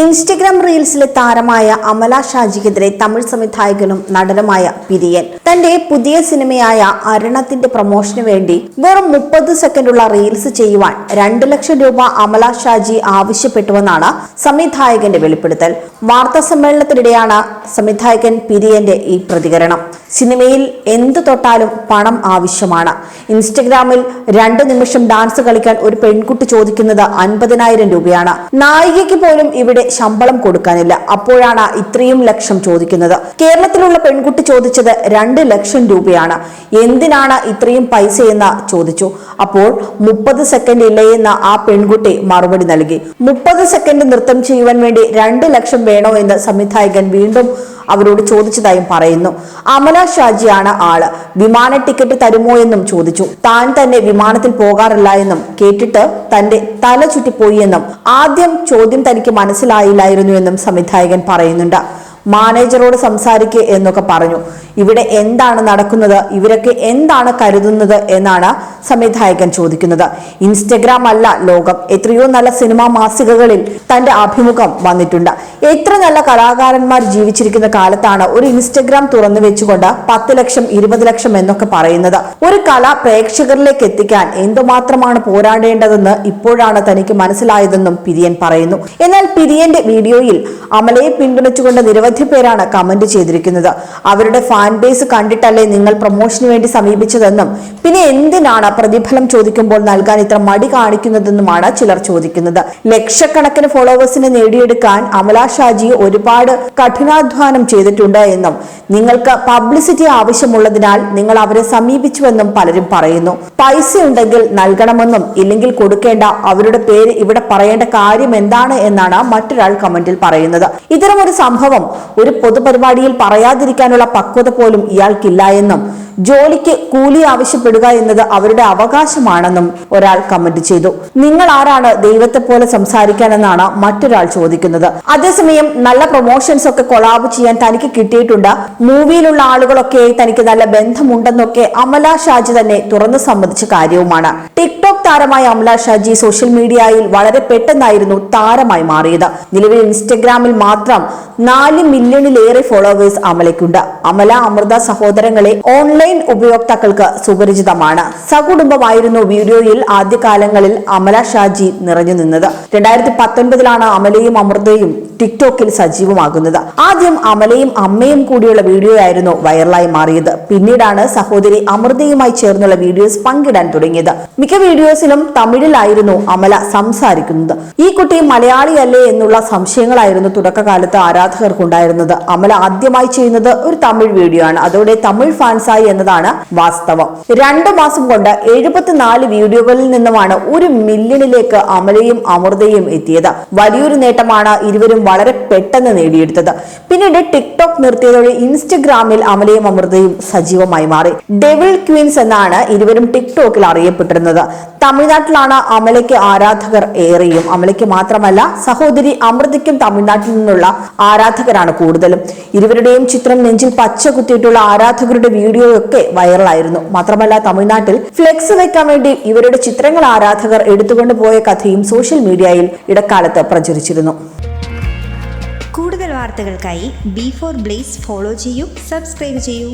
Instagram റീൽസിലെ താരമായ അമല ഷാജിക്കെതിരെ തമിഴ് സംവിധായകനും നടനുമായ പിരിയൻ. തന്റെ പുതിയ സിനിമയായ അരണത്തിന്റെ പ്രൊമോഷന് വേണ്ടി വെറും മുപ്പത് സെക്കൻഡുള്ള റീൽസ് ചെയ്യുവാൻ രണ്ട് ലക്ഷം രൂപ അമല ഷാജി ആവശ്യപ്പെട്ടുവെന്നാണ് സംവിധായകന്റെ വെളിപ്പെടുത്തൽ. വാർത്താ സമ്മേളനത്തിനിടെയാണ് സംവിധായകൻ പിരിയന്റെ ഈ പ്രതികരണം. സിനിമയിൽ എന്ത് തൊട്ടാലും പണം ആവശ്യമാണ്. ഇൻസ്റ്റഗ്രാമിൽ രണ്ട് നിമിഷം ഡാൻസ് കളിക്കാൻ ഒരു പെൺകുട്ടി ചോദിക്കുന്നത് അൻപതിനായിരം രൂപയാണ്. നായികയ്ക്ക് പോലും ഇവിടെ ശമ്പളം കൊടുക്കാനില്ല. അപ്പോഴാണ് ഇത്രയും ലക്ഷം ചോദിക്കുന്നത്. കേരളത്തിലുള്ള പെൺകുട്ടി ചോദിച്ചത് രണ്ട് ലക്ഷം രൂപയാണ്. എന്തിനാണ് ഇത്രയും പൈസയെന്ന് ചോദിച്ചു. അപ്പോൾ മുപ്പത് സെക്കൻഡ് ഇല്ലയെന്ന് ആ പെൺകുട്ടി മറുപടി നൽകി. മുപ്പത് സെക്കൻഡ് നൃത്തം ചെയ്യുവാൻ വേണ്ടി രണ്ട് ലക്ഷം വേണോ എന്ന് സംവിധായകൻ വീണ്ടും അവരോട് ചോദിച്ചതായും പറയുന്നു. അമല ഷാജിയാണ് ആൾ. വിമാന ടിക്കറ്റ് തരുമോ എന്നും ചോദിച്ചു. താൻ തന്നെ വിമാനത്തിൽ പോകാറില്ല എന്നും കേട്ടിട്ട് തന്റെ തല ചുറ്റിപ്പോയി എന്നും ആദ്യം ചോദ്യം തനിക്ക് മനസ്സിലായില്ലായിരുന്നു എന്നും സംവിധായകൻ പറയുന്നുണ്ട്. മാനേജറോട് സംസാരിക്കുക എന്നൊക്കെ പറഞ്ഞു. ഇവിടെ എന്താണ് നടക്കുന്നത്? ഇവരൊക്കെ എന്താണ് കരുതുന്നത് എന്നാണ് സംവിധായകൻ ചോദിക്കുന്നത്. ഇൻസ്റ്റഗ്രാം അല്ല ലോകം. എത്രയോ നല്ല സിനിമാ മാസികകളിൽ തന്റെ അഭിമുഖം വന്നിട്ടുണ്ട്. എത്ര നല്ല കലാകാരന്മാർ ജീവിച്ചിരിക്കുന്ന കാലത്താണ് ഒരു ഇൻസ്റ്റഗ്രാം തുറന്നു വെച്ചുകൊണ്ട് പത്ത് ലക്ഷം ഇരുപത് ലക്ഷം എന്നൊക്കെ പറയുന്നത്. ഒരു കല പ്രേക്ഷകരിലേക്ക് എത്തിക്കാൻ എന്തുമാത്രമാണ് പോരാടേണ്ടതെന്ന് ഇപ്പോഴാണ് തനിക്ക് മനസ്സിലായതെന്നും പിരിയൻ പറയുന്നു. എന്നാൽ പിരിയന്റെ വീഡിയോയിൽ അമലയെ പിന്തുണച്ചുകൊണ്ട് നിരവധി പേരാണ് കമന്റ് ചെയ്തിരിക്കുന്നത്. അവരുടെ ഫാൻ ബേസ് കണ്ടിട്ടല്ലേ നിങ്ങൾ പ്രൊമോഷന് വേണ്ടി സമീപിച്ചതെന്നും പിന്നെ എന്തിനാണ് പ്രതിഫലം ചോദിക്കുമ്പോൾ നൽകാൻ ഇത്ര മടി കാണിക്കുന്നതെന്നുമാണ് ചിലർ ചോദിക്കുന്നത്. ലക്ഷക്കണക്കിന് ഫോളോവേഴ്സിനെ നേടിയെടുക്കാൻ അമല ഷാജി ഒരുപാട് കഠിനാധ്വാനം ചെയ്തിട്ടുണ്ട് എന്നും നിങ്ങൾക്ക് പബ്ലിസിറ്റി ആവശ്യമുള്ളതിനാൽ നിങ്ങൾ അവരെ സമീപിച്ചുവെന്നും പലരും പറയുന്നു. പൈസ ഉണ്ടെങ്കിൽ നൽകണമെന്നും ഇല്ലെങ്കിൽ കൊടുക്കേണ്ട അവരുടെ പേര് ഇവിടെ പറയേണ്ട കാര്യം എന്താണ് എന്നാണ് മറ്റൊരാൾ കമന്റിൽ പറയുന്നത്. ഇത്തരമൊരു സംഭവം ഒരു പൊതുപരിപാടിയിൽ പറയാതിരിക്കാനുള്ള പക്വത പോലും ഇയാൾക്കില്ല എന്നും ജോലിക്ക് കൂലി ആവശ്യപ്പെടുക എന്നത് അവരുടെ അവകാശമാണെന്നും ഒരാൾ കമന്റ് ചെയ്തു. നിങ്ങൾ ആരാണ്? ദൈവത്തെ പോലെ സംസാരിക്കാനെന്നാണ് മറ്റൊരാൾ ചോദിക്കുന്നത്. അതേസമയം നല്ല പ്രൊമോഷൻസ് ഒക്കെ കൊളാബ് ചെയ്യാൻ തനിക്ക് കിട്ടിയിട്ടുണ്ട്. മൂവിയിലുള്ള ആളുകളൊക്കെ തനിക്ക് നല്ല ബന്ധമുണ്ടെന്നൊക്കെ അമല ഷാജി തന്നെ തുറന്നു സമ്മതിച്ച കാര്യവുമാണ്. ടിക്ടോക്ക് താരമായ അമല ഷാജി സോഷ്യൽ മീഡിയയിൽ വളരെ പെട്ടെന്നായിരുന്നു താരമായി മാറിയത്. നിലവിൽ ഇൻസ്റ്റഗ്രാമിൽ മാത്രം നാല് മില്യണിലേറെ ഫോളോവേഴ്സ് അമലയ്ക്കുണ്ട്. അമല അമൃത സഹോദരങ്ങളെ ഓൺലൈൻ ഉപയോക്താക്കൾക്ക് സുപരിചിതമാണ്. സകുടുംബമായിരുന്നു വീഡിയോയിൽ ആദ്യകാലങ്ങളിൽ അമല ഷാജി നിറഞ്ഞു നിന്നത്. രണ്ടായിരത്തി പത്തൊൻപതിലാണ് അമലയും അമൃതയും ടിക്ടോക്കിൽ സജീവമാകുന്നത്. ആദ്യം അമലയും അമ്മയും കൂടിയുള്ള വീഡിയോ ആയിരുന്നു വൈറലായി മാറിയത്. പിന്നീടാണ് സഹോദരി അമൃതയുമായി ചേർന്നുള്ള വീഡിയോസ് പങ്കിടാൻ തുടങ്ങിയത്. മിക്ക വീഡിയോസിലും തമിഴിലായിരുന്നു അമല സംസാരിക്കുന്നത്. ഈ കുട്ടി മലയാളിയല്ലേ എന്നുള്ള സംശയങ്ങളായിരുന്നു തുടക്കകാലത്ത് ആരാധകർക്കുണ്ടായിരുന്നത്. അമല ആദ്യമായി ചെയ്യുന്നത് ഒരു തമിഴ് വീഡിയോ ആണ്. അതോടെ തമിഴ് ഫാൻസായി എന്നതാണ് വാസ്തവം. രണ്ടു മാസം കൊണ്ട് എഴുപത്തിനാല് വീഡിയോകളിൽ നിന്നുമാണ് ഒരു മില്യണിലേക്ക് അമലയും അമൃതയും എത്തിയത്. വലിയൊരു നേട്ടമാണ് ഇരുവരും വളരെ പെട്ടെന്ന് നേടിയെടുത്തത്. പിന്നീട് ടിക്ടോക്ക് നിർത്തിയതോടെ ഇൻസ്റ്റഗ്രാമിൽ അമലയും അമൃതയും സജീവമായി മാറി. ഡെവിൾ ക്വീൻസ് എന്നാണ് ഇരുവരും ടിക്ടോക്കിൽ അറിയപ്പെട്ടിരുന്നത്. തമിഴ്നാട്ടിലാണ് അമലയ്ക്ക് ആരാധകർ ഏറെയും. അമലയ്ക്ക് മാത്രമല്ല സഹോദരി അമൃതയ്ക്കും തമിഴ്നാട്ടിൽ നിന്നുള്ള ആരാധകരാണ് കൂടുതലും. ഇരുവരുടെയും ചിത്രം നെഞ്ചിൽ പച്ച കുത്തിയിട്ടുള്ള ആരാധകരുടെ വീഡിയോ ഒക്കെ വൈറലായിരുന്നു. മാത്രമല്ല തമിഴ്നാട്ടിൽ ഫ്ലെക്സ് വെക്കാൻ വേണ്ടി ഇവരുടെ ചിത്രങ്ങൾ ആരാധകർ എടുത്തുകൊണ്ട് പോയ കഥയും സോഷ്യൽ മീഡിയയിൽ ഇടക്കാലത്ത് പ്രചരിച്ചിരുന്നു. കൂടുതൽ വാർത്തകൾക്കായി ബി ഫോർ ബ്ലേസ് ഫോളോ ചെയ്യൂ സബ്സ്ക്രൈബ് ചെയ്യൂ.